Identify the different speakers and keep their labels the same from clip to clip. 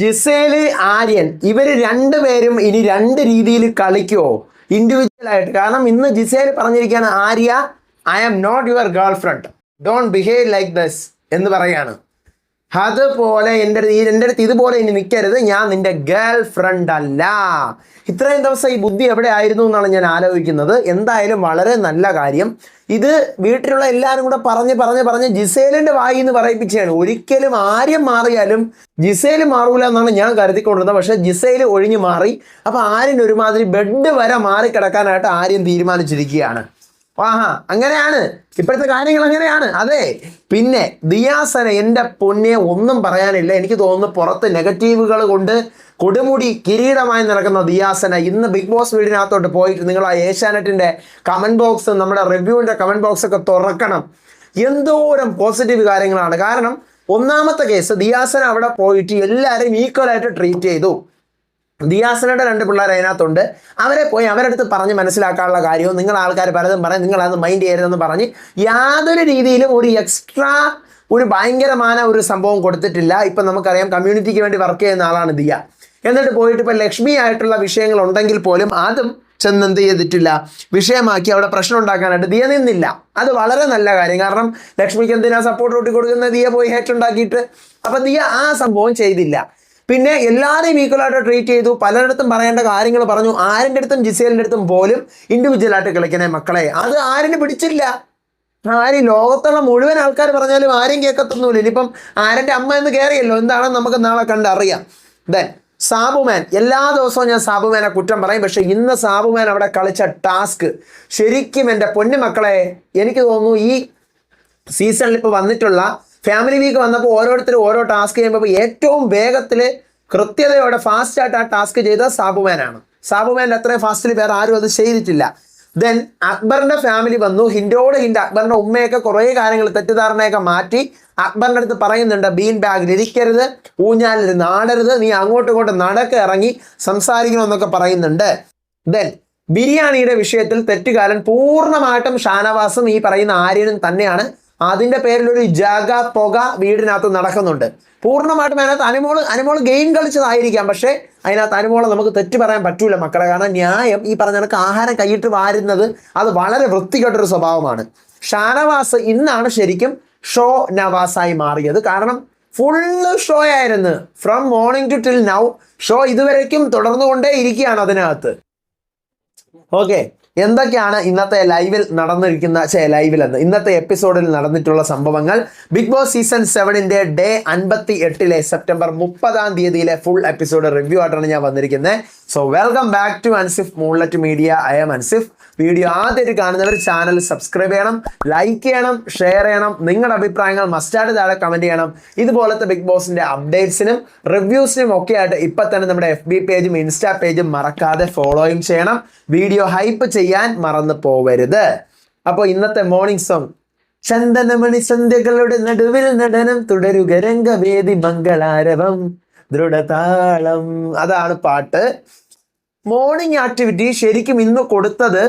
Speaker 1: Gizele Aryan ഇവർ രണ്ടുപേരും ഇനി രണ്ട് രീതിയിൽ കളിക്കുമോ ഇൻഡിവിജ്വൽ ആയിട്ട്. കാരണം ഇന്ന് ജിസേൽ പറഞ്ഞിരിക്കുകയാണ് Arya I am not your girl friend don't behave like this എന്ന് പറയാണ്. അതുപോലെ എന്റെ അടുത്ത് എന്റെ അടുത്ത് ഇതുപോലെ ഇനി നിൽക്കരുത് ഞാൻ നിന്റെ ഗേൾ ഫ്രണ്ട് അല്ല. ഇത്രയും ദിവസം ഈ ബുദ്ധി എവിടെ ആയിരുന്നു എന്നാണ് ഞാൻ ആലോചിക്കുന്നത്. എന്തായാലും വളരെ നല്ല കാര്യം. ഇത് വീട്ടിലുള്ള എല്ലാവരും കൂടെ പറഞ്ഞ് പറഞ്ഞ് പറഞ്ഞ് ജിസേലിന്റെ വായി എന്ന് പറയിപ്പിച്ചാണ് ഒരിക്കലും ആര്യം മാറിയാലും ജിസേൽ മാറൂല എന്നാണ് ഞാൻ കരുതിക്കൊണ്ടിരുന്നത്. പക്ഷേ ജിസേൽ ഒഴിഞ്ഞു മാറി. അപ്പോൾ ആര്യൻ ഒരുമാതിരി ബെഡ് വരെ മാറിക്കിടക്കാനായിട്ട് ആര്യം തീരുമാനിച്ചിരിക്കുകയാണ്. ആഹാ അങ്ങനെയാണ്. ഇപ്പോഴത്തെ കാര്യങ്ങൾ അങ്ങനെയാണ്. അതെ പിന്നെ ദിയാസന എന്റെ പൊന്നിയെ ഒന്നും പറയാനില്ല. എനിക്ക് തോന്നുന്നു പുറത്ത് നെഗറ്റീവുകൾ കൊണ്ട് കൊടുമുടി കിരീടമായി നടക്കുന്ന ദിയാസന ഇന്ന് ബിഗ് ബോസ് വീടിനകത്തോട്ട് പോയിട്ട് നിങ്ങൾ ആ ഏഷ്യാനെറ്റിന്റെ കമന്റ് ബോക്സ് നമ്മുടെ റിവ്യൂവിന്റെ കമന്റ് ബോക്സ് ഒക്കെ തുറക്കണം. എന്തോരം പോസിറ്റീവ് കാര്യങ്ങളാണ്. കാരണം ഒന്നാമത്തെ കേസ് ദിയാസന അവിടെ പോയിട്ട് എല്ലാവരെയും ഈക്വലായിട്ട് ട്രീറ്റ് ചെയ്തു. ദിയാസനയുടെ രണ്ട് പിള്ളേർ അതിനകത്തുണ്ട്. അവരെ പോയി അവരടുത്ത് പറഞ്ഞ് മനസ്സിലാക്കാനുള്ള കാര്യവും നിങ്ങൾ ആൾക്കാർ പലതും പറയും നിങ്ങൾ മൈൻഡ് ചെയ്യരുതെന്ന് പറഞ്ഞ് യാതൊരു രീതിയിലും ഒരു എക്സ്ട്രാ ഒരു ഭയങ്കരമായ ഒരു സംഭവം കൊടുത്തിട്ടില്ല. ഇപ്പം നമുക്കറിയാം കമ്മ്യൂണിറ്റിക്ക് വേണ്ടി വർക്ക് ചെയ്യുന്ന ആളാണ് ദിയ. എന്നിട്ട് പോയിട്ട് ഇപ്പം ലക്ഷ്മി ആയിട്ടുള്ള വിഷയങ്ങൾ ഉണ്ടെങ്കിൽ പോലും അതും ചെന്ന് എന്ത് ചെയ്തിട്ടില്ല. വിഷയമാക്കി അവിടെ പ്രശ്നം ഉണ്ടാക്കാനായിട്ട് ദിയ നിന്നില്ല. അത് വളരെ നല്ല കാര്യം. കാരണം ലക്ഷ്മിക്ക് എന്തിനാ സപ്പോർട്ട് കൂട്ടി കൊടുക്കുന്ന ദിയ പോയി ഹേറ്റ് ഉണ്ടാക്കിയിട്ട്. അപ്പം ദിയ ആ സംഭവം ചെയ്തില്ല. പിന്നെ എല്ലാവരെയും ഈക്വലായിട്ട് ട്രീറ്റ് ചെയ്തു. പലരിടത്തും പറയേണ്ട കാര്യങ്ങൾ പറഞ്ഞു. ആരിന്റെ അടുത്തും ജിസേലിന്റെ അടുത്തും പോലും ഇൻഡിവിജ്വലായിട്ട് കളിക്കണേ മക്കളെ അത് ആരിന് പിടിച്ചില്ല. ആരും ലോകത്തുള്ള മുഴുവൻ ആൾക്കാർ പറഞ്ഞാലും ആരും കേൾക്കത്തൊന്നുമില്ല ഇനിയിപ്പം ആരന്റെ അമ്മ എന്ന് കയറിയല്ലോ എന്താണെന്ന് നമുക്ക് നാളെ കണ്ടറിയാം ദെൻ സാബുമാൻ. എല്ലാ ദിവസവും ഞാൻ സാബുമാനെ കുറ്റം പറയും. പക്ഷെ ഇന്ന് സാബുമാൻ അവിടെ കളിച്ച ടാസ്ക് ശരിക്കും എന്റെ പൊന്നു മക്കളെ എനിക്ക് തോന്നുന്നു ഈ സീസണിൽ ഇപ്പോൾ വന്നിട്ടുള്ള ഫാമിലി വീക്ക് വന്നപ്പോൾ ഓരോരുത്തരും ഓരോ ടാസ്ക് ചെയ്യുമ്പോൾ ഏറ്റവും വേഗത്തിൽ കൃത്യതയോടെ ഫാസ്റ്റായിട്ട് ആ ടാസ്ക് ചെയ്ത സാബുമാനാണ്. സാബുമാന്റെ അത്രയും ഫാസ്റ്റിൽ വേറെ ആരും അത് ചെയ്തിട്ടില്ല. ദെൻ അക്ബറിന്റെ ഫാമിലി വന്നു. ഹിൻഡോട് ഹിൻഡ് അക്ബറിന്റെ ഉമ്മയൊക്കെ കുറേ കാര്യങ്ങൾ തെറ്റിദ്ധാരണയൊക്കെ മാറ്റി അക്ബറിന്റെ അടുത്ത് പറയുന്നുണ്ട് ബീൻ ബാഗിൽ ഇരിക്കരുത് ഊഞ്ഞാലിൽ നാടരുത് നീ അങ്ങോട്ടും ഇങ്ങോട്ടും നടക്ക ഇറങ്ങി സംസാരിക്കണമെന്നൊക്കെ പറയുന്നുണ്ട്. ദെൻ ബിരിയാണിയുടെ വിഷയത്തിൽ തെറ്റുകാരൻ പൂർണമായിട്ടും ഷാനവാസും ഈ പറയുന്ന ആര്യനും തന്നെയാണ്. അതിന്റെ പേരിൽ ഒരു ജഗ പുക വീടിനകത്ത് നടക്കുന്നുണ്ട്. പൂർണമായിട്ടും അതിനകത്ത് അനുമോൾ അനുമോൾ ഗെയിം കളിച്ചതായിരിക്കാം. പക്ഷേ അതിനകത്ത് അനുമോളെ നമുക്ക് തെറ്റ് പറയാൻ പറ്റൂല മക്കളെ. കാരണം ന്യായം ഈ പറഞ്ഞ കണക്ക് ആഹാരം കൈയിട്ട് വാരുന്നത് അത് വളരെ വൃത്തികെട്ടൊരു സ്വഭാവമാണ്. ഷാനവാസ് ഇന്നാണ് ശരിക്കും ഷോ നവാസായി മാറിയത്. കാരണം ഫുള്ള് ഷോ ആയിരുന്നു. From morning to till now show ഇതുവരേക്കും തുടർന്നുകൊണ്ടേ ഇരിക്കുകയാണ് അതിനകത്ത്. ഓക്കെ എന്തൊക്കെയാണ് ഇന്നത്തെ ലൈവിൽ നടന്നിരിക്കുന്ന ചേ ലൈവിൽ എന്ന് ഇന്നത്തെ എപ്പിസോഡിൽ നടന്നിട്ടുള്ള സംഭവങ്ങൾ? ബിഗ് ബോസ് സീസൺ സെവനിന്റെ ഡേ അൻപത്തി എട്ടിലെ സെപ്റ്റംബർ മുപ്പതാം തീയതിയിലെ ഫുൾ എപ്പിസോഡ് റിവ്യൂ ആയിട്ടാണ് ഞാൻ വന്നിരിക്കുന്നത്. So welcome back to Ansif moonlight media I am Ansif video ആദ്യമായിട്ട് കാണുന്നവർ ചാനൽ സബ്സ്ക്രൈബ് ചെയ്യണം ലൈക്ക് ചെയ്യണം ഷെയർ ചെയ്യണം. നിങ്ങളുടെ അഭിപ്രായങ്ങൾ മസ്റ്റായിട്ട് താഴെ കമന്റ് ചെയ്യണം. ഇതുപോലത്തെ ബിഗ് ബോസിന്റെ അപ്ഡേറ്റ്സിനും റിവ്യൂസിനും ഒക്കെ ആയിട്ട് ഇപ്പം തന്നെ നമ്മുടെ എഫ് ബി പേജും ഇൻസ്റ്റാ പേജും മറക്കാതെ ഫോളോയും ചെയ്യണം. വീഡിയോ ഹൈപ്പ് ചെയ്യാൻ മറന്നു പോവരുത്. അപ്പോൾ ഇന്നത്തെ മോർണിംഗ് സോങ് ചന്ദനമണി സന്ധ്യകളുടെ നടുവിൽ നടനം തുടരുക രംഗവേദി മംഗളാരവം ദൃഢതാളം. അതാണ് പാട്ട്. മോർണിംഗ് ആക്ടിവിറ്റി ശരിക്കും ഇന്ന് കൊടുത്തത്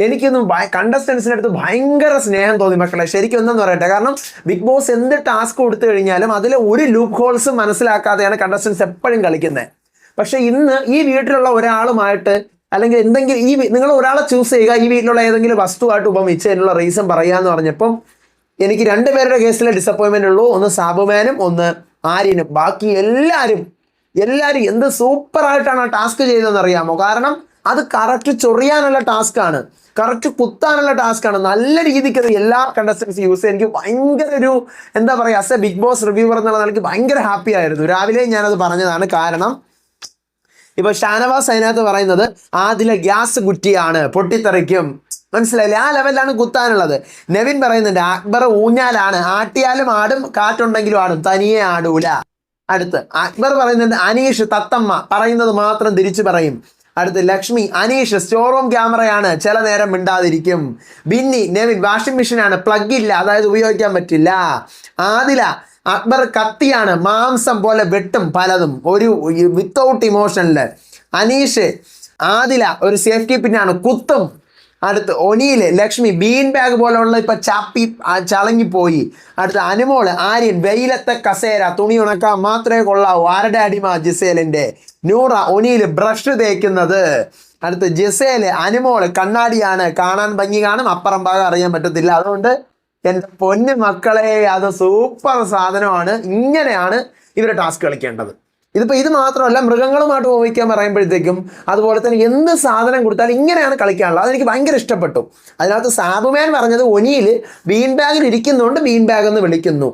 Speaker 1: എനിക്കൊന്നും കണ്ടസ്റ്റൻസിന്റെ അടുത്ത് ഭയങ്കര സ്നേഹം തോന്നി മക്കളെ. ശരിക്കും ഒന്നെന്ന് പറയട്ടെ. കാരണം ബിഗ് ബോസ് എന്ത് ടാസ്ക് കൊടുത്തു കഴിഞ്ഞാലും അതിൽ ഒരു ലൂപ്പ് ഹോൾസും മനസ്സിലാക്കാതെയാണ് കണ്ടസ്റ്റൻസ് എപ്പോഴും കളിക്കുന്നത് പക്ഷേ ഇന്ന് ഈ വീട്ടിലുള്ള ഒരാളുമായിട്ട് അല്ലെങ്കിൽ എന്തെങ്കിലും ഈ നിങ്ങൾ ഒരാളെ ചൂസ് ചെയ്യുക ഈ വീട്ടിലുള്ള ഏതെങ്കിലും വസ്തുവായിട്ട് ഉപമിച്ച് എന്നുള്ള റീസൺ പറയാന്ന് പറഞ്ഞപ്പം എനിക്ക് രണ്ടുപേരുടെ കേസിലെ ഡിസപ്പോയിൻമെന്റ് ഉള്ളൂ. ഒന്ന് സാബുമാനും ഒന്ന് ആര്യനും. ബാക്കി എല്ലാവരും എല്ലാവരും എന്ത് സൂപ്പറായിട്ടാണ് ആ ടാസ്ക് ചെയ്തതെന്ന് അറിയാമോ? കാരണം അത് കറക്റ്റ് ചൊറിയാനുള്ള ടാസ്ക് ആണ്. കറക്റ്റ് കുത്താനുള്ള ടാസ്ക് ആണ്. നല്ല രീതിക്ക് അത് എല്ലാ കണ്ടസ്റ്റൻസ് യൂസ് ചെയ്യാൻ എനിക്ക് ഭയങ്കര ഒരു എന്താ പറയുക as a Big Boss reviewer എന്നുള്ള നിലയ്ക്ക് ഭയങ്കര ഹാപ്പി ആയിരുന്നു. രാവിലെ ഞാനത് പറഞ്ഞതാണ്. കാരണം ഇപ്പൊ ഷാനവാസ് അതിനകത്ത് പറയുന്നത് ആദില ഗ്യാസ് കുറ്റിയാണ് പൊട്ടിത്തെറിക്കും. മനസ്സിലായില്ലേ? ആ ലെവലിലാണ് കുത്താനുള്ളത്. നെവിൻ പറയുന്നുണ്ട് അക്ബർ ഊഞ്ഞാലാണ്. ആട്ടിയാലും ആടും കാറ്റുണ്ടെങ്കിലും ആടും. തനിയെ ആടൂല. അടുത്ത്. അക്ബർ പറയുന്നുണ്ട് അനീഷ് തത്തമ്മ പറയുന്നത് മാത്രം തിരിച്ചു പറയും. അടുത്ത് ലക്ഷ്മി അനീഷ് സ്റ്റോർ റൂം ക്യാമറയാണ് ചില നേരം മിണ്ടാതിരിക്കും. ബിന്നി നെവിൻ വാഷിംഗ് മെഷീനാണ് പ്ലഗ് ഇല്ല അതായത് ഉപയോഗിക്കാൻ പറ്റില്ല. ആദില അക്ബർ കത്തിയാണ് മാംസം പോലെ വെട്ടും പലതും ഒരു വിത്തൗട്ട് ഇമോഷനിൽ അനീഷ് ആദില ഒരു സേഫ്റ്റി പിന്നാണ് കുത്തും. അടുത്ത് ഒനിയിൽ ലക്ഷ്മി ബീൻ ബാഗ് പോലുള്ള ഇപ്പം ചാപ്പി ചളങ്ങി പോയി അടുത്ത് അനുമോൾ ആര്യൻ വെയിലത്തെ കസേര തുണി ഉണക്കാൻ മാത്രമേ കൊള്ളാവൂ. ആരുടെ അടിമ ജിസേലിന്റെ നൂറ ഒനിയിൽ ബ്രഷ് തേക്കുന്നത്. അടുത്ത് ജിസേൽ അനുമോൾ കണ്ണാടിയാണ്. കാണാൻ ഭംഗി കാണും. അപ്പുറം ഭാഗം അറിയാൻ പറ്റത്തില്ല. അതുകൊണ്ട് എന്റെ പൊന്നു മക്കളെ അത് സൂപ്പർ സാധനമാണ്. ഇങ്ങനെയാണ് ഇവർ ടാസ്ക് കളിക്കേണ്ടത്. ഇതിപ്പോ ഇത് മാത്രമല്ല മൃഗങ്ങളുമായിട്ട് ഉപയോഗിക്കാൻ പറയുമ്പോഴത്തേക്കും അതുപോലെ തന്നെ എന്ത് സാധനം കൊടുത്താലും ഇങ്ങനെയാണ് കളിക്കാനുള്ളത്. അതെനിക്ക് ഭയങ്കര ഇഷ്ടപ്പെട്ടു. അതിനകത്ത് സാബുമാൻ പറഞ്ഞത് ഒനിയിൽ ബീൻ ബാഗിൽ ഇരിക്കുന്നുണ്ട് ബീൻ ബാഗ് എന്ന് വിളിക്കുന്നു.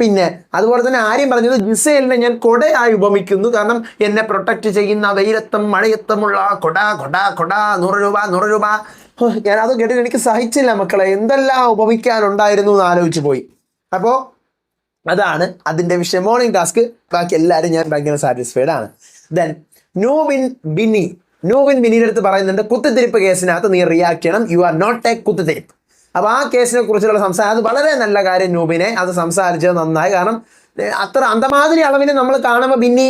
Speaker 1: പിന്നെ അതുപോലെ തന്നെ ആര്യം പറഞ്ഞത് ജിസേലിനെ ഞാൻ കൊടയായി ഉപമിക്കുന്നു. കാരണം എന്നെ പ്രൊട്ടക്റ്റ് ചെയ്യുന്ന വെയിലത്തും മഴയത്തുമുള്ള കൊട കൊട കൊട നൂറ് രൂപ നൂറ് രൂപ. ഞാൻ കേട്ടിട്ട് എനിക്ക് സഹിച്ചില്ല മക്കളെ. എന്തെല്ലാം ഉപമിക്കാനുണ്ടായിരുന്നു എന്ന് ആലോചിച്ച് പോയി. അപ്പോൾ അതാണ് അതിന്റെ വിഷയം. മോർണിംഗ് ടാസ്ക് ബാക്കി എല്ലാവരും ഞാൻ ഭയങ്കര സാറ്റിസ്ഫൈഡ് ആണ്. ദെൻ നൂബിൻ ബിനി നൂബിൻ ബിനിയുടെ അടുത്ത് പറയുന്നുണ്ട് കുത്തിത്തിരിപ്പ് കേസിനകത്ത് നീ റിയാക്ട് ചെയ്യണം. യു ആർ നോട്ട് എ കുത്തിത്തിരിപ്പ്. അപ്പോൾ ആ കേസിനെ കുറിച്ചുള്ള സംസാരം അത് വളരെ നല്ല കാര്യം നൂബിനെ അത് സംസാരിച്ചത് നന്നായി. കാരണം അത്ര അന്തമാതിരി അളവിന് നമ്മൾ കാണുമ്പോൾ ബിന്നി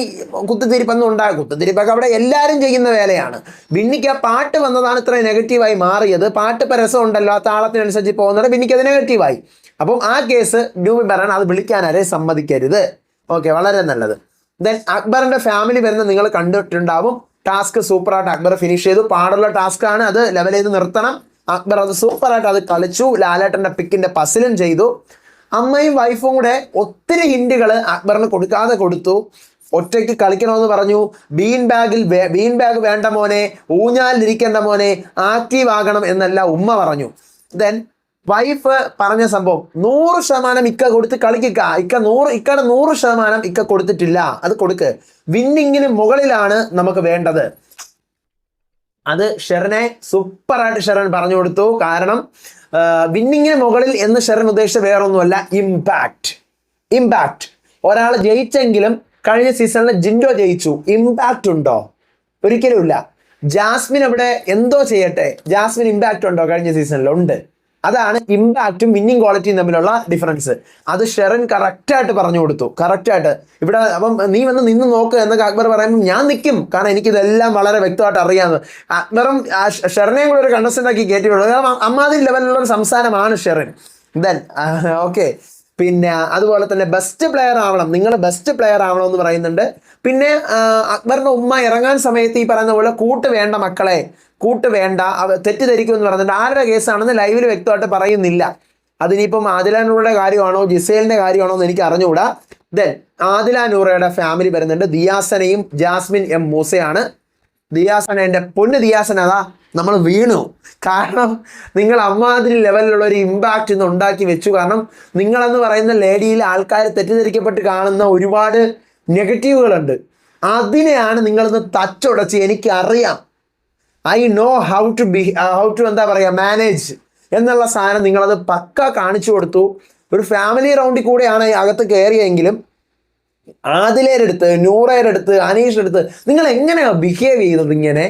Speaker 1: കുത്തിത്തിരിപ്പൊന്നും ഉണ്ടാകും. കുത്തിത്തിരിപ്പൊക്കെ അവിടെ എല്ലാവരും ചെയ്യുന്ന വേലയാണ്. ബിന്നിക്ക് ആ പാട്ട് വന്നതാണ് ഇത്ര നെഗറ്റീവായി മാറിയത്. പാട്ട് ഇപ്പം രസമുണ്ടല്ലോ. ആ താളത്തിനനുസരിച്ച് പോകുന്നത് ബിന്നിക്ക് അത് നെഗറ്റീവായി അപ്പം ആ കേസ് നൂബിൻ പറയണം അത് വിളിക്കാനാരെ സമ്മതിക്കരുത്. ഓക്കെ വളരെ നല്ലത്. ദെൻ അക്ബറിന്റെ ഫാമിലി വരുന്ന നിങ്ങൾ കണ്ടിട്ടുണ്ടാവും. ടാസ്ക് സൂപ്പറായിട്ട് അക്ബർ ഫിനിഷ് ചെയ്തു. പാടുള്ള ടാസ്ക് ആണ് അത്. ലെവൽ ചെയ്ത് നിർത്തണം. അക്ബർ അത് സൂപ്പറായിട്ട് അത് കളിച്ചു. ലാലേട്ടന്റെ പിക്കിന്റെ പസിലും ചെയ്തു. അമ്മയും വൈഫും കൂടെ ഒത്തിരി ഹിൻഡുകൾ അക്ബറിന് കൊടുക്കാതെ കൊടുത്തു. ഒറ്റയ്ക്ക് കളിക്കണമെന്ന് പറഞ്ഞു. ബീൻ ബാഗിൽ ബീൻ ബാഗ് വേണ്ട മോനെ. ഊഞ്ഞാലിരിക്കേണ്ട മോനെ. ആക്റ്റീവ് ആകണം എന്നല്ല ഉമ്മ പറഞ്ഞു. ദെൻ വൈഫ് പറഞ്ഞ സംഭവം നൂറ് ശതമാനം ഇക്ക കൊടുത്ത് കളിക്കുക ഇക്ക നൂറ് ഇക്കയുടെ നൂറ് ശതമാനം ഇക്ക കൊടുത്തിട്ടില്ല. അത് കൊടുക്ക്. വിന്നിങ്ങിന് മുകളിലാണ് നമുക്ക് വേണ്ടത്. അത് ഷെറിനെ സൂപ്പറായിട്ട് ഷെറൻ പറഞ്ഞു കൊടുത്തു. കാരണം വിന്നിങ്ങിന് മുകളിൽ എന്ന് ഷെറൻ ഉദ്ദേശിച്ച വേറൊന്നുമല്ല ഇമ്പാക്റ്റ് ഇമ്പാക്റ്റ് ഒരാൾ ജയിച്ചെങ്കിലും കഴിഞ്ഞ സീസണിൽ ജിൻഡോ ജയിച്ചു. ഇമ്പാക്റ്റ് ഉണ്ടോ? ഒരിക്കലും ഇല്ല ജാസ്മിൻ അവിടെ എന്തോ ചെയ്യട്ടെ? ജാസ്മിൻ ഇമ്പാക്റ്റ് ഉണ്ടോ? കഴിഞ്ഞ സീസണിൽ ഉണ്ട്. അതാണ് ഇമ്പാക്റ്റും വിന്നിങ് ക്വാളിറ്റിയും തമ്മിലുള്ള ഡിഫറൻസ് അത് ഷെറൻ കറക്റ്റായിട്ട് പറഞ്ഞു കൊടുത്തു. കറക്റ്റായിട്ട് ഇവിടെ അപ്പം നീ വന്ന് നിന്ന് നോക്ക് എന്നൊക്കെ അക്ബർ പറയുമ്പോൾ ഞാൻ നിൽക്കും കാരണം എനിക്കിതെല്ലാം വളരെ വ്യക്തമായിട്ട് അറിയാമെന്ന് അക്ബറും ഷെറനെയും കൂടെ ഒരു കണ്ടസ്റ്റന്റാക്കി വിടുന്നത് കാരണം അമ്മാതിരി ലെവലിലുള്ള ഒരു സംസാരമാണ് ഷെറിൻ. ദെൻ ഓക്കെ പിന്നെ അതുപോലെ തന്നെ ബെസ്റ്റ് പ്ലെയർ ആവണം. നിങ്ങൾ ബെസ്റ്റ് പ്ലെയർ ആവണം എന്ന് പറയുന്നുണ്ട്. പിന്നെ അക്ബറിന്റെ ഉമ്മ ഇറങ്ങാൻ സമയത്ത് ഈ പറയുന്ന പോലെ കൂട്ട് വേണ്ട മക്കളെ കൂട്ട് വേണ്ട തെറ്റിദ്ധരിക്കും എന്ന് പറഞ്ഞിട്ട് ആരുടെ കേസാണെന്ന് ലൈവിൽ വ്യക്തമായിട്ട് പറയുന്നില്ല. അതിനിപ്പം ആദില നൂറയുടെ കാര്യമാണോ ജിസേലിന്റെ കാര്യമാണോ എന്ന് എനിക്ക് അറിഞ്ഞുകൂടാ. ദെൻ ആദില നൂറയുടെ ഫാമിലി വരുന്നുണ്ട്. ദിയാസനയും ജാസ്മിൻ എം മൂസയാണ്. ദിയാസന എന്റെ പൊന്ന് ദിയാസന അതാ നമ്മൾ വീണു. കാരണം നിങ്ങൾ അമ്മാതിരി ലെവലിലുള്ള ഒരു ഇമ്പാക്റ്റ് ഇന്ന് ഉണ്ടാക്കി വെച്ചു. കാരണം നിങ്ങളെന്ന് പറയുന്ന ലേഡിയിൽ ആൾക്കാർ തെറ്റിദ്ധരിക്കപ്പെട്ട് കാണുന്ന ഒരുപാട് നെഗറ്റീവുകളുണ്ട് അതിനെയാണ് നിങ്ങളിന്ന് തച്ചുടച്ച് എനിക്കറിയാം. I know how to be how to എന്താ പറയുക മാനേജ് എന്നുള്ള സാധനം നിങ്ങളത് പക്ക കാണിച്ചു കൊടുത്തു. ഒരു ഫാമിലി റൗണ്ടിൽ കൂടെയാണ് അകത്ത് കയറിയെങ്കിലും ആദിലേരുടെ അടുത്ത് നൂറയുടെ അടുത്ത് അനീഷിന്റെ അടുത്ത് നിങ്ങൾ എങ്ങനെയാണ് ബിഹേവ് ചെയ്തത് ഇങ്ങനെ?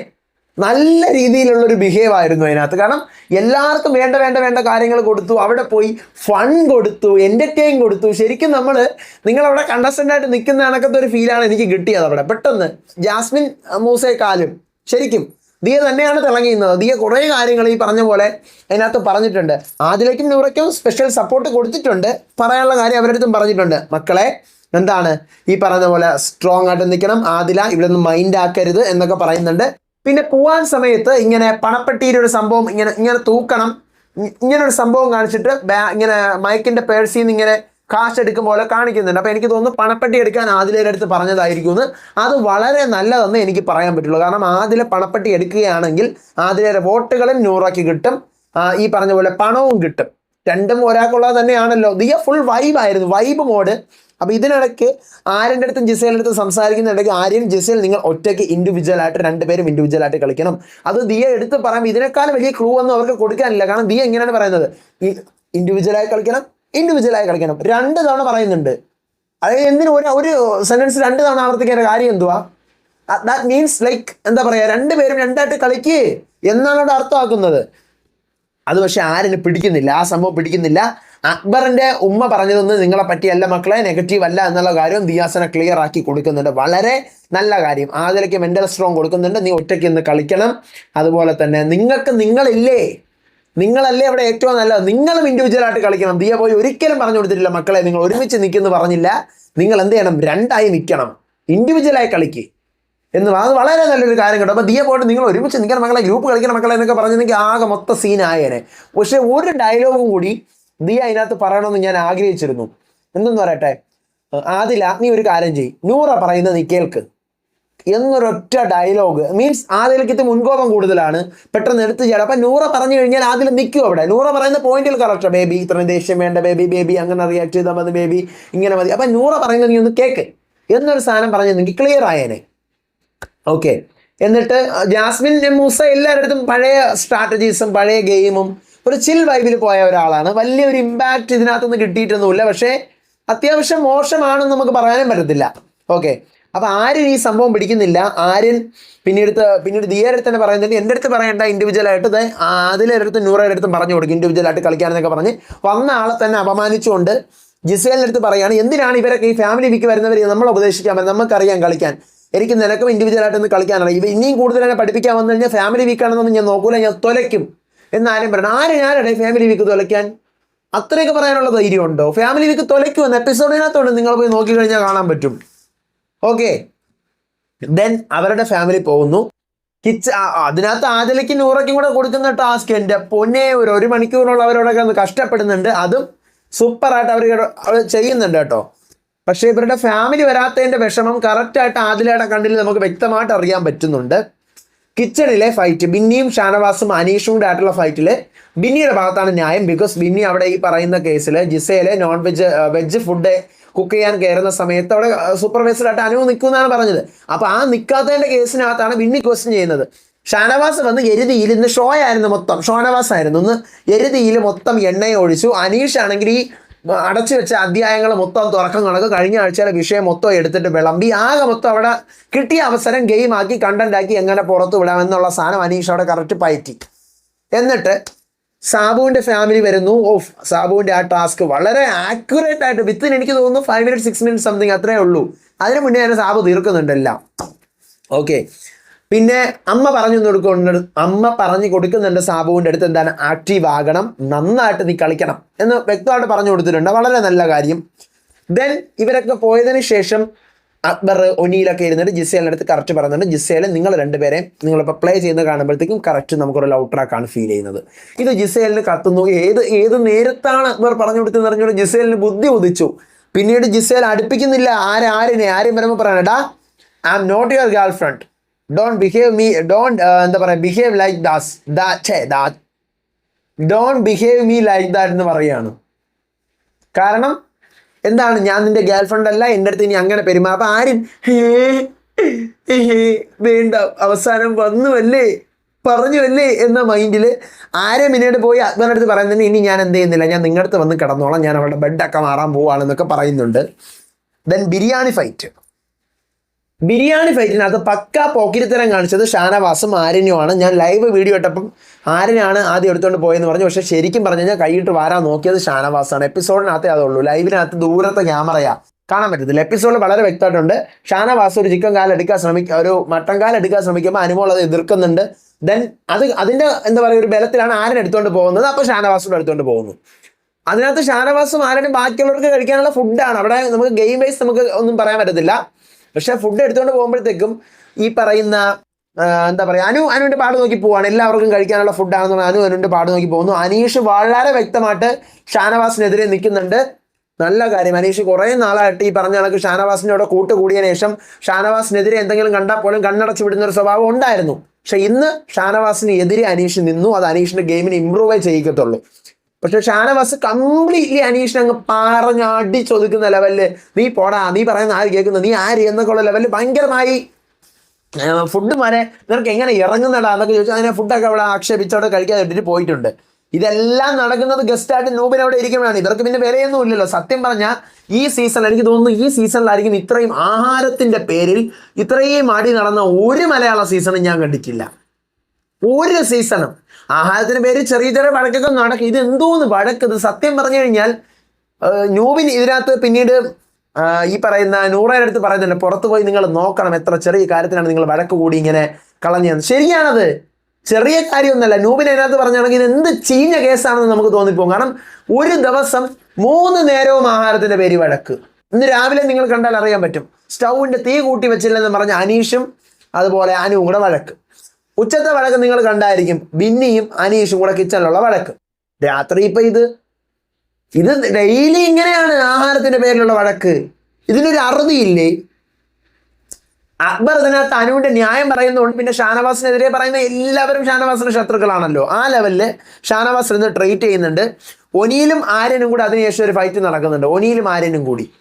Speaker 1: നല്ല രീതിയിലുള്ളൊരു ബിഹേവ് ആയിരുന്നു അതിനകത്ത്. കാരണം എല്ലാവർക്കും വേണ്ട വേണ്ട വേണ്ട കാര്യങ്ങൾ കൊടുത്തു അവിടെ പോയി ഫൺ കൊടുത്തു എന്റർടൈൻ കൊടുത്തു. ശരിക്കും നമ്മൾ നിങ്ങളവിടെ കണ്ടസ്റ്റന്റായിട്ട് നിൽക്കുന്ന കണക്കത്തെ ഒരു ഫീലാണ് എനിക്ക് കിട്ടിയത് അവിടെ. പെട്ടെന്ന് ജാസ്മിൻ മൂസേക്കാലും ശരിക്കും ദിയ തന്നെയാണ് തിളങ്ങിയുന്നത് ദിയ കുറേ കാര്യങ്ങൾ ഈ പറഞ്ഞ പോലെ അതിനകത്ത് പറഞ്ഞിട്ടുണ്ട്. ആദിലേക്കും നൂറയ്ക്കും സ്പെഷ്യൽ സപ്പോർട്ട് കൊടുത്തിട്ടുണ്ട്. പറയാനുള്ള കാര്യം അവരടുത്തും പറഞ്ഞിട്ടുണ്ട്. മക്കളെ എന്താണ്? ഈ പറഞ്ഞ പോലെ സ്ട്രോങ് ആയിട്ട് നിൽക്കണം. ആദില ഇവിടെ നിന്ന് മൈൻഡ് ആക്കരുത് എന്നൊക്കെ പറയുന്നുണ്ട്. പിന്നെ പോവാൻ സമയത്ത് ഇങ്ങനെ പണപ്പെട്ടിയുടെ ഒരു സംഭവം ഇങ്ങനെ ഇങ്ങനെ തൂക്കണം. ഇങ്ങനെ ഒരു സംഭവം കാണിച്ചിട്ട് ഇങ്ങനെ മയക്കിന്റെ പേഴ്സിൽ നിന്ന് ഇങ്ങനെ കാശ് എടുക്കും പോലെ കാണിക്കുന്നുണ്ട്. അപ്പൊ എനിക്ക് തോന്നുന്നു പണപ്പെട്ടി എടുക്കാൻ ആദിലയുടെ അടുത്ത് പറഞ്ഞതായിരിക്കും എന്ന് അത് വളരെ നല്ലതെന്ന് എനിക്ക് പറയാൻ പറ്റുള്ളൂ. കാരണം ആദില പണപ്പെട്ടി എടുക്കുകയാണെങ്കിൽ ആദിലയുടെ വോട്ടുകളും നൂറാക്കി കിട്ടും. ഈ പറഞ്ഞ പോലെ പണവും കിട്ടും. രണ്ടും ഒരാൾക്കുള്ളത് തന്നെയാണല്ലോ. ദിയ ഫുൾ വൈബായിരുന്നു വൈബ് മോഡ് അപ്പൊ ഇതിനിടയ്ക്ക് ആര്യന്റെ അടുത്തും ജിസേലിന്റെ അടുത്തും സംസാരിക്കുന്നുണ്ടെങ്കിൽ ആര്യൻ ജിസേൽ നിങ്ങൾ ഒറ്റയ്ക്ക് ഇൻഡിവിജ്വൽ ആയിട്ട് രണ്ടുപേരും ഇൻഡിവിജ്വൽ ആയിട്ട് കളിക്കണം. അത് ദിയ എടുത്ത് പറയാം ഇതിനേക്കാൾ വലിയ ക്ലൂ ഒന്നും അവർക്ക് കൊടുക്കാനില്ല. കാരണം ദിയ എങ്ങനെയാണ് പറയുന്നത്? ഈ ഇൻഡിവിജ്വലായി കളിക്കണം ഇൻഡിവിജ്വലായി കളിക്കണം. രണ്ട് തവണ പറയുന്നുണ്ട്. അതായത് എന്തിനു ഒരു ഒരു സെന്റൻസ് രണ്ട് തവണ ആവർത്തിക്കേണ്ട കാര്യം എന്തുവാ? ദാറ്റ് മീൻസ് ലൈക്ക് എന്താ പറയാ രണ്ടുപേരും രണ്ടായിട്ട് കളിക്ക് എന്നാണ് അവിടെ അർത്ഥമാക്കുന്നത്. അത് പക്ഷെ ആരും പിടിക്കുന്നില്ല. ആ സംഭവം പിടിക്കുന്നില്ല. അക്ബറിന്റെ ഉമ്മ പറഞ്ഞതൊന്നും നിങ്ങളെ പറ്റിയല്ല മക്കളെ. നെഗറ്റീവ് അല്ല എന്നുള്ള കാര്യം ദിയാസനെ ക്ലിയർ ആക്കി കൊടുക്കുന്നുണ്ട്. വളരെ നല്ല കാര്യം. ആദിലയ്ക്ക് മെന്റൽ സ്ട്രോങ് കൊടുക്കുന്നുണ്ട്. നീ ഒറ്റയ്ക്ക് ഇന്ന് കളിക്കണം. അതുപോലെ തന്നെ നിങ്ങൾക്ക് നിങ്ങളില്ലേ? നിങ്ങളല്ലേ ഇവിടെ ഏറ്റവും നല്ലത്? നിങ്ങളും ഇൻഡിവിജ്വലായിട്ട് കളിക്കണം. ദിയ പോയി ഒരിക്കലും പറഞ്ഞു കൊടുത്തിട്ടില്ല മക്കളെ. നിങ്ങൾ ഒരുമിച്ച് നിൽക്കുന്നു പറഞ്ഞില്ല. നിങ്ങൾ എന്ത് ചെയ്യണം? രണ്ടായി നിൽക്കണം. ഇൻഡിവിജ്വലായി കളിക്ക്. എന്ന് അത് വളരെ നല്ലൊരു കാര്യം കേട്ടോ. അപ്പോൾ ദിയ പോയിട്ട് നിങ്ങൾ ഒരുമിച്ച് നിൽക്കണം മക്കളെ. ഗ്രൂപ്പ് കളിക്കണം മക്കളെ എന്നൊക്കെ പറഞ്ഞിട്ടുണ്ടെങ്കിൽ ആകെ മൊത്തം സീനായേനെ പക്ഷേ ഒരു ഡയലോഗും കൂടി ദിയ അതിനകത്ത് പറയണമെന്ന് ഞാൻ ആഗ്രഹിച്ചിരുന്നു. എന്തെന്ന് പറയട്ടെ? ആദില നീ ഒരു കാര്യം ചെയ് നൂറ പറയുന്നത് നീ കേൾക്ക്. എന്നൊരൊറ്റ ഡയലോഗ് മീൻസ് ആദിലക്ക് മുൻകോപം കൂടുതലാണ്. പെട്ടെന്ന് എടുത്തു ചെയ്യണം അപ്പൊ നൂറ പറഞ്ഞു കഴിഞ്ഞാൽ ആദിൽ നിൽക്കും അവിടെ. നൂറ പറയുന്ന പോയിന്റിൽ കറക്റ്റ് ബേബി ഇത്രയും ദേഷ്യം വേണ്ട ബേബി ബേബി അങ്ങനെ റിയാക്ട് ചെയ്താൽ മതി ബേബി ഇങ്ങനെ മതി. അപ്പൊ നൂറ പറയുന്നത് നീ ഒന്ന് കേക്ക്. എന്നൊരു സാധനം പറഞ്ഞു പറഞ്ഞെങ്കിൽ ക്ലിയർ ആയേനെ. ഓക്കെ എന്നിട്ട് ജാസ്മിൻ മൂസ എല്ലാവരുടെ പഴയ സ്ട്രാറ്റജീസും പഴയ ഗെയിമും ഒരു ചിൽ വൈബിൽ പോയ ഒരാളാണ്. വലിയൊരു ഇമ്പാക്റ്റ് ഇതിനകത്തുനിന്ന് കിട്ടിയിട്ടൊന്നുമില്ല. പക്ഷേ അത്യാവശ്യം മോശമാണെന്ന് നമുക്ക് പറയാനും പറ്റത്തില്ല. ഓക്കെ അപ്പൊ ആര്യൻ ഈ സംഭവം പിടിക്കുന്നില്ല. ആര്യൻ പിന്നീട് പിന്നീട് ദിയയുടെ തന്നെ പറയുന്നുണ്ട്. എന്റെ അടുത്ത് പറയേണ്ട ഇൻഡിവിജ്വൽ ആയിട്ട്. ഇത് അതിലെ അടുത്ത് അടുത്തും പറഞ്ഞു കൊടുക്കും. ഇൻഡിവിജ്വൽ ആയിട്ട് കളിക്കാനെന്നൊക്കെ പറഞ്ഞ് വന്ന ആളെ തന്നെ അപമാനിച്ചുകൊണ്ട് ജിസേലിന്റെ അടുത്ത് പറയുകയാണ് എന്തിനാണ് ഇവരൊക്കെ ഈ ഫാമിലി വീക്ക് വരുന്നവർ നമ്മളെ ഉപദേശിക്കാൻ പറ്റും നമുക്കറിയാം കളിക്കാൻ. എനിക്ക് നിനക്കും ഒന്ന് കളിക്കാനാണ്. ഇവ ഇനിയും കൂടുതൽ എന്നെ പഠിപ്പിക്കാൻ വന്നു കഴിഞ്ഞാൽ ഫാമിലി വീക്കാണെന്നൊന്നും ഞാൻ നോക്കൂല. ഞാൻ തൊലയ്ക്കും. എന്നാരും പറയണം ആര് ഞാനടേ ഫാമിലി വീക്ക് തുലയ്ക്കാൻ? അത്രയൊക്കെ പറയാനുള്ള ധൈര്യം ഉണ്ടോ ഫാമിലി വീക്ക് തൊലയ്ക്കുമെന്ന് എപ്പിസോഡിനകത്തോണ്ട് നിങ്ങൾ പോയി നോക്കി കഴിഞ്ഞാൽ കാണാൻ പറ്റും. ഓക്കെ ദെൻ അവരുടെ ഫാമിലി പോകുന്നു. കിച്ച് അതിനകത്ത് ആദിലയ്ക്ക് നൂറയ്ക്കും കൂടെ കൊടുക്കുന്ന ടാസ്ക് എന്റെ പൊന്നെ ഒരു ഒരു മണിക്കൂറിനുള്ള അവരോടൊക്കെ ഒന്ന് കഷ്ടപ്പെടുന്നുണ്ട്. അതും സൂപ്പറായിട്ട് അവർ അവർ ചെയ്യുന്നുണ്ട് കേട്ടോ. പക്ഷേ ഇവരുടെ ഫാമിലി വരാത്തതിന്റെ വിഷമം കറക്റ്റായിട്ട് ആദിലയുടെ കണ്ടിൽ നമുക്ക് വ്യക്തമായിട്ട് അറിയാൻ പറ്റുന്നുണ്ട്. കിച്ചണിലെ ഫൈറ്റ് ബിന്നിയും ഷാനവാസും അനീഷും കൂടെ ആയിട്ടുള്ള ഫൈറ്റിൽ ബിന്നിയുടെ ഭാഗത്താണ് ന്യായം. ബിക്കോസ് ബിന്നി അവിടെ ഈ പറയുന്ന കേസിൽ ജിസയിലെ non veg veg food cook ചെയ്യാൻ കയറുന്ന സമയത്ത് അവിടെ സൂപ്പർവൈസറായിട്ട് അനു നിൽക്കുമെന്നാണ് പറഞ്ഞത്. അപ്പോൾ ആ നിൽക്കാത്തതിന്റെ കേസിനകത്താണ് ബിന്നി ക്വസ്റ്റ്യൻ ചെയ്യുന്നത്. ഷാനവാസ് വന്ന് എരുതിയിൽ ഇന്ന് ഷോ ആയിരുന്നു മൊത്തം. ഷോനവാസ് ആയിരുന്നു ഇന്ന് എരുതിയിൽ മൊത്തം എണ്ണയെ ഒഴിച്ചു അനീഷ് ആണെങ്കിൽ ഈ അടച്ചു വെച്ച അധ്യായങ്ങൾ മൊത്തം തുറക്കം കണക്ക് കഴിഞ്ഞ ആഴ്ചയിലെ വിഷയം മൊത്തം എടുത്തിട്ട് വിളമ്പി. ആകെ മൊത്തം അവിടെ കിട്ടിയ അവസരം ഗെയിം ആക്കി കണ്ടന്റാക്കി എങ്ങനെ പുറത്തു വിടാം എന്നുള്ള സാധനം അനീഷ് അവിടെ കറക്റ്റ് പയറ്റി. എന്നിട്ട് സാബുവിന്റെ ഫാമിലി വരുന്നു. ഓഫ് സാബുവിന്റെ ആ ടാസ്ക് വളരെ ആക്യുറേറ്റ് ആയിട്ട് വിത്തിൻ എനിക്ക് തോന്നുന്നു five minute six minute something അത്രേ ഉള്ളൂ. അതിന് മുന്നേ തന്നെ സാബു തീർക്കുന്നുണ്ട് ഓക്കെ പിന്നെ അമ്മ പറഞ്ഞു കൊടുക്കുന്നുണ്ട് അമ്മ പറഞ്ഞു കൊടുക്കുന്നുണ്ട് സാബുവിന്റെ അടുത്ത് എന്താണ്? ആക്റ്റീവ് ആകണം നന്നായിട്ട് നീ കളിക്കണം എന്ന് വ്യക്തമായിട്ട് പറഞ്ഞു കൊടുത്തിട്ടുണ്ട്. വളരെ നല്ല കാര്യം. ദെൻ ഇവരൊക്കെ പോയതിന് ശേഷം അക്ബർ ഒനിയിലൊക്കെ ഇരുന്നിട്ട് ജിസേലിന്റെ അടുത്ത് കറക്റ്റ് പറയുന്നുണ്ട് ജിസേൽ നിങ്ങൾ രണ്ടുപേരെ നിങ്ങളിപ്പോൾ പ്ലേ ചെയ്യുന്ന കാണുമ്പോഴത്തേക്കും കറക്റ്റ് നമുക്കൊരു ലൗ ട്രാക്കാണ് ഫീൽ ചെയ്യുന്നത്. ഇത് ജിസേലിന് കത്തുന്നു. ഏത് ഏത് നേരത്താണ് അക്ബർ പറഞ്ഞു കൊടുത്തെന്ന് പറഞ്ഞുകൊണ്ട് ജിസേലിന് ബുദ്ധി ഉദിച്ചു. പിന്നീട് ജിസേൽ അടുപ്പിക്കുന്നില്ല. ആരെ ആരിനെ? ആരും വരുമ്പോൾ പറയണടാ I am not your girl friend don't behave me don't എന്താ പറയുക ബിഹേവ് ലൈക്ക് ദാസ് ദാ ഛേ ദാ don't behave me like that എന്ന് പറയുകയാണ് കാരണം എന്താണ് ഞാൻ നിന്റെ ഗേൾ ഫ്രണ്ട് അല്ല എന്റെ അടുത്ത് ഇനി അങ്ങനെ പെരുമാ അപ്പൊ ആരും വേണ്ട അവസാനം വന്നുവല്ലേ പറഞ്ഞുവല്ലേ എന്ന മൈൻഡിൽ ആരെ പിന്നീട് പോയി അക്ബറിന്റെ അടുത്ത് പറയുന്നതിന് ഇനി ഞാൻ എന്ത് ചെയ്യുന്നില്ല. ഞാൻ നിങ്ങളുടെ അടുത്ത് വന്ന് കിടന്നോളാം ഞാൻ അവളുടെ ബെഡൊക്കെ മാറാൻ പോവാണെന്നൊക്കെ പറയുന്നുണ്ട്. ദെൻ ബിരിയാണി ഫൈറ്റ് ബിരിയാണി ഫൈറ്റിനകത്ത് പക്ക പോക്കിരിത്തരം കാണിച്ചത് ഷാനവാസും ആര്യനുമാണ്. ഞാൻ ലൈവ് വീഡിയോ ഇട്ടപ്പം ആര്യനാണ് ആദ്യം എടുത്തുകൊണ്ട് പോയെന്ന് പറഞ്ഞു. പക്ഷേ ശരിക്കും പറഞ്ഞു കഴിഞ്ഞാൽ കൈയിട്ട് വാരാൻ നോക്കിയത് ഷാനവാസാണ്. എപ്പിസോഡിനകത്തേ അതുള്ളൂ. ലൈവിനകത്ത് ദൂരത്തെ ക്യാമറയാ കാണാൻ പറ്റത്തില്ല. എപ്പിസോഡിൽ വളരെ വ്യക്തമായിട്ടുണ്ട്. ഷാനവാസ് ഒരു ചിക്കൻ കാലം എടുക്കാൻ ശ്രമിക്കുക ഒരു മട്ടൻ കാലം എടുക്കാൻ ശ്രമിക്കുമ്പോൾ അനുമോൾ അത് എതിർക്കുന്നുണ്ട്. ദെൻ അത് അതിന്റെ എന്താ പറയുക ഒരു ബലത്തിലാണ് ആരൻ എടുത്തുകൊണ്ട് പോകുന്നത്. അപ്പോൾ ഷാനവാസോട് എടുത്തുകൊണ്ട് പോകുന്നു. അതിനകത്ത് ഷാനവാസും ആരനും ബാക്കിയുള്ളവർക്ക് കഴിക്കാനുള്ള ഫുഡാണ് അവിടെ നമുക്ക് ഗെയിം വൈസ് നമുക്ക് ഒന്നും പറയാൻ പറ്റത്തില്ല. പക്ഷെ ഫുഡ് എടുത്തുകൊണ്ട് പോകുമ്പോഴത്തേക്കും ഈ പറയുന്ന എന്താ പറയുക അനു അനുവിന്റെ പാട് നോക്കി പോവാണ്. എല്ലാവർക്കും കഴിക്കാനുള്ള ഫുഡാണെന്ന് പറഞ്ഞാൽ അനു അനുവിന്റെ പാട് നോക്കി പോകുന്നു. അനീഷ് വളരെ വ്യക്തമായിട്ട് ഷാനവാസിനെതിരെ നിൽക്കുന്നുണ്ട്. നല്ല കാര്യം. അനീഷ് കുറേ നാളായിട്ട് ഈ പറഞ്ഞ കണക്ക് ഷാനവാസിനോട് കൂട്ടുകൂടിയതിനു ശേഷം ഷാനവാസിനെതിരെ എന്തെങ്കിലും കണ്ടാൽ പോലും കണ്ണടച്ച് വിടുന്ന ഒരു സ്വഭാവം ഉണ്ടായിരുന്നു. പക്ഷെ ഇന്ന് ഷാനവാസിന് എതിരെ അനീഷ് നിന്നു. അത് അനീഷിന്റെ ഗെയിമിന് ഇമ്പ്രൂവേ ചെയ്യിക്കത്തുള്ളൂ. പക്ഷെ ഷാനവാസ് കംപ്ലീറ്റ്ലി അനീഷിനെ അങ്ങ് പറഞ്ഞാടി ചോദിക്കുന്ന ലെവലിൽ നീ പോടാ നീ പറയുന്ന ആര് കേൾക്കുന്നു നീ ആര് എന്നൊക്കെയുള്ള ലെവലിൽ ഭയങ്കരമായി ഫുഡ് വരെ നിനക്ക് എങ്ങനെ ഇറങ്ങുന്നടാ? എന്നൊക്കെ ചോദിച്ചാൽ അതിനെ ഫുഡൊക്കെ അവിടെ ആക്ഷേപിച്ചവിടെ കഴിക്കാതെ ഇട്ടിട്ട് പോയിട്ടുണ്ട്. ഇതെല്ലാം നടക്കുന്നത് ഗസ്റ്റായിട്ട് നൂബിൻ അവിടെ ഇരിക്കുമ്പോഴാണ്. ഇവർക്ക് പിന്നെ വിലയൊന്നും ഇല്ലല്ലോ. സത്യം പറഞ്ഞാൽ ഈ സീസൺ എനിക്ക് തോന്നുന്നു ഈ സീസണിലായിരിക്കും ഇത്രയും ആഹാരത്തിന്റെ പേരിൽ ഇത്രയും അടി നടന്ന ഒരു മലയാള സീസണും ഞാൻ കണ്ടിട്ടില്ല. ഒരു സീസണും ആഹാരത്തിന് പേര് ചെറിയ ചെറിയ വഴക്കൊക്കെ നടക്കും. ഇത് എന്തോന്ന് വഴക്ക്? ഇത് സത്യം പറഞ്ഞു കഴിഞ്ഞാൽ നൂബിൻ ഇതിനകത്ത് പിന്നീട് ഈ പറയുന്ന നൂറയുടെ അടുത്ത് പറയുന്നുണ്ട് പുറത്തു പോയി നിങ്ങൾ നോക്കണം എത്ര ചെറിയ കാര്യത്തിനാണ് നിങ്ങൾ വഴക്ക് കൂടി ഇങ്ങനെ കളഞ്ഞത് ശരിയാണത്. ചെറിയ കാര്യമൊന്നുമല്ല. നൂബിൻ അതിനകത്ത് പറഞ്ഞാണെങ്കിൽ ഇത് എന്ത് ചീഞ്ഞ കേസാണെന്ന് നമുക്ക് തോന്നിപ്പോകും. കാരണം ഒരു ദിവസം മൂന്ന് നേരവും ആഹാരത്തിന്റെ പേര് വഴക്ക്. ഇന്ന് രാവിലെ നിങ്ങൾ കണ്ടാൽ അറിയാൻ പറ്റും. സ്റ്റൗവിന്റെ തീ കൂട്ടി വെച്ചില്ലെന്ന് പറഞ്ഞ അനീഷും അതുപോലെ അനുവും കൂടെ വഴക്ക്. ഉച്ചത്തെ വഴക്ക് നിങ്ങൾ കണ്ടായിരിക്കും. ബിന്നിയും അനീഷും കൂടെ കിച്ചണിലുള്ള വഴക്ക്. രാത്രി ഇപ്പൊ ഇത് ഇത് ഡെയിലി ഇങ്ങനെയാണ് ആഹാരത്തിന്റെ പേരിലുള്ള വഴക്ക്. ഇതിനൊരു അറുതിയില്ലേ? അക്ബർ ഇതിനകത്ത് അനുവിന്റെ ന്യായം പറയുന്നതുകൊണ്ട് പിന്നെ ഷാനവാസിനെതിരെ പറയുന്ന എല്ലാവരും ഷാനവാസിന്റെ ശത്രുക്കളാണല്ലോ. ആ ലെവലിൽ ഷാനവാസ് ഇന്ന് ട്രീറ്റ് ചെയ്യുന്നുണ്ട്. ഒനിയിലും ആര്യനും കൂടി അതിനുശേഷം ഒരു ഫൈറ്റ് നടക്കുന്നുണ്ട്. ഒനിയിലും ആര്യനും കൂടി.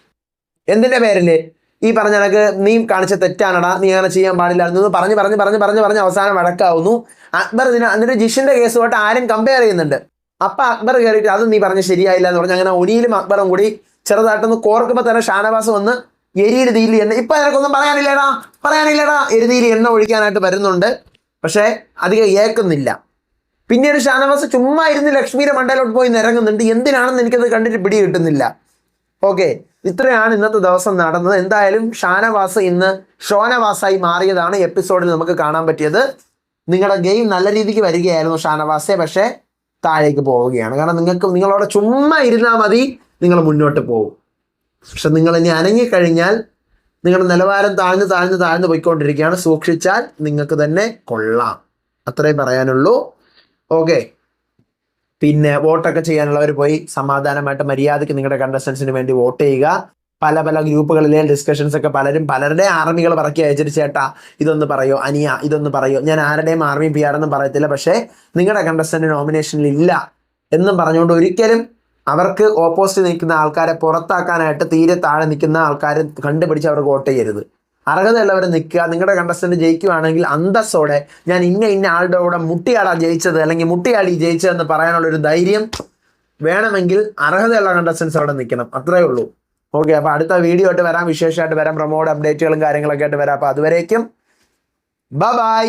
Speaker 1: എന്തിന്റെ പേരിൽ? ഈ പറഞ്ഞ കണക്ക് നീ കാണിച്ച തെറ്റാണടാ നീ അങ്ങനെ ചെയ്യാൻ പാടില്ല എന്ന് പറഞ്ഞ് പറഞ്ഞ് പറഞ്ഞ് പറഞ്ഞ് പറഞ്ഞ് അവസാനം വഴക്കാവുന്നു. അക്ബർ ഇതിന് എന്നിട്ട് ജിഷിന്റെ കേസുമായിട്ട് ആരും കമ്പയർ ചെയ്യുന്നുണ്ട്. അപ്പൊ അക്ബർ കയറിയിട്ട് അത് നീ പറഞ്ഞ് ശരിയായില്ല എന്ന് പറഞ്ഞ് അങ്ങനെ ഒനിയിലും അക്ബറും കൂടി ചെറുതായിട്ടൊന്ന് കോർക്കുമ്പോൾ തന്നെ ഷാനവാസ് വന്ന് എരിയിൽ തീയിൽ എണ്ണ ഇപ്പൊ എനിക്കൊന്നും പറയാനില്ലടാ പറയാനില്ലടാ. എരുതിയിൽ എണ്ണ ഒഴിക്കാനായിട്ട് വരുന്നുണ്ട്. പക്ഷേ അധികം ഏക്കുന്നില്ല പിന്നീട് ഷാനവാസ് ചുമ്മാ ഇരുന്ന് ലക്ഷ്മിയുടെ മണ്ടയിലോട്ട് പോയി നിരങ്ങുന്നുണ്ട്. എന്തിനാണെന്ന് എനിക്കത് കണ്ടിട്ട് പിടി കിട്ടുന്നില്ല. ഓക്കെ. ഇത്രയാണ് ഇന്നത്തെ ദിവസം നടന്നത്. എന്തായാലും ഷാനവാസ് ഇന്ന് ഷോനവാസായി മാറിയതാണ് എപ്പിസോഡിൽ നമുക്ക് കാണാൻ പറ്റിയത്. നിങ്ങളുടെ ഗെയിം നല്ല രീതിക്ക് വരികയായിരുന്നു ഷാനവാസെ പക്ഷേ താഴേക്ക് പോവുകയാണ്. കാരണം നിങ്ങൾക്ക് നിങ്ങളവിടെ ചുമ്മാ ഇരുന്നാൽ മതി നിങ്ങൾ മുന്നോട്ട് പോകും പക്ഷെ നിങ്ങൾ ഇനി അനങ്ങിക്കഴിഞ്ഞാൽ നിങ്ങളുടെ നിലവാരം താഴ്ന്ന് താഴ്ന്ന് താഴ്ന്ന് പോയിക്കൊണ്ടിരിക്കുകയാണ്. സൂക്ഷിച്ചാൽ നിങ്ങൾക്ക് തന്നെ കൊള്ളാം. അത്രേ പറയാനുള്ളൂ. ഓക്കെ. പിന്നെ വോട്ടൊക്കെ ചെയ്യാനുള്ളവർ പോയി സമാധാനമായിട്ട് മര്യാദയ്ക്ക് നിങ്ങളുടെ കണ്ടസ്റ്റൻസിന് വേണ്ടി വോട്ട് ചെയ്യുക. പല പല ഗ്രൂപ്പുകളിലെ ഡിസ്കഷൻസ് ഒക്കെ പലരും പലരുടെ ആർമികൾ പറക്കി അയച്ചിട്ട് ചേട്ടാ ഇതൊന്ന് പറയോ അനിയ ഇതൊന്ന് പറയോ. ഞാൻ ആരുടെയും ആർമി പി ആർ എന്നും പറയത്തില്ല പക്ഷേ നിങ്ങളുടെ കണ്ടസ്റ്റന്റ് നോമിനേഷനിൽ ഇല്ല എന്നും പറഞ്ഞുകൊണ്ട് ഒരിക്കലും അവർക്ക് ഓപ്പോസിറ്റ് നിൽക്കുന്ന ആൾക്കാരെ പുറത്താക്കാനായിട്ട് തീരെ താഴെ നിൽക്കുന്ന ആൾക്കാരെ കണ്ടുപിടിച്ച് അവർക്ക് വോട്ട് ചെയ്യരുത്. അർഹതയുള്ളവർ നിൽക്കുക നിങ്ങളുടെ കണ്ടസ്റ്റന്റ് ജയിക്കുകയാണെങ്കിൽ അന്തസ്സോടെ ഞാൻ ഇന്ന ഇന്ന ആളുടെ കൂടെ മുട്ടിയാടാ ജയിച്ചത് അല്ലെങ്കിൽ മുട്ടിയാടി ജയിച്ചതെന്ന് പറയാനുള്ള ഒരു ധൈര്യം വേണമെങ്കിൽ അർഹതയുള്ള കണ്ടസ്റ്റൻസ് അവിടെ നിൽക്കണം. അത്രയേ ഉള്ളൂ. ഓക്കെ അപ്പോൾ അടുത്ത വീഡിയോ ആയിട്ട് വരാം. വിശേഷമായിട്ട് വരാം. പ്രൊമോട്ട് അപ്ഡേറ്റുകളും കാര്യങ്ങളൊക്കെ ആയിട്ട് വരാം. അപ്പോൾ അതുവരേക്കും. ബൈ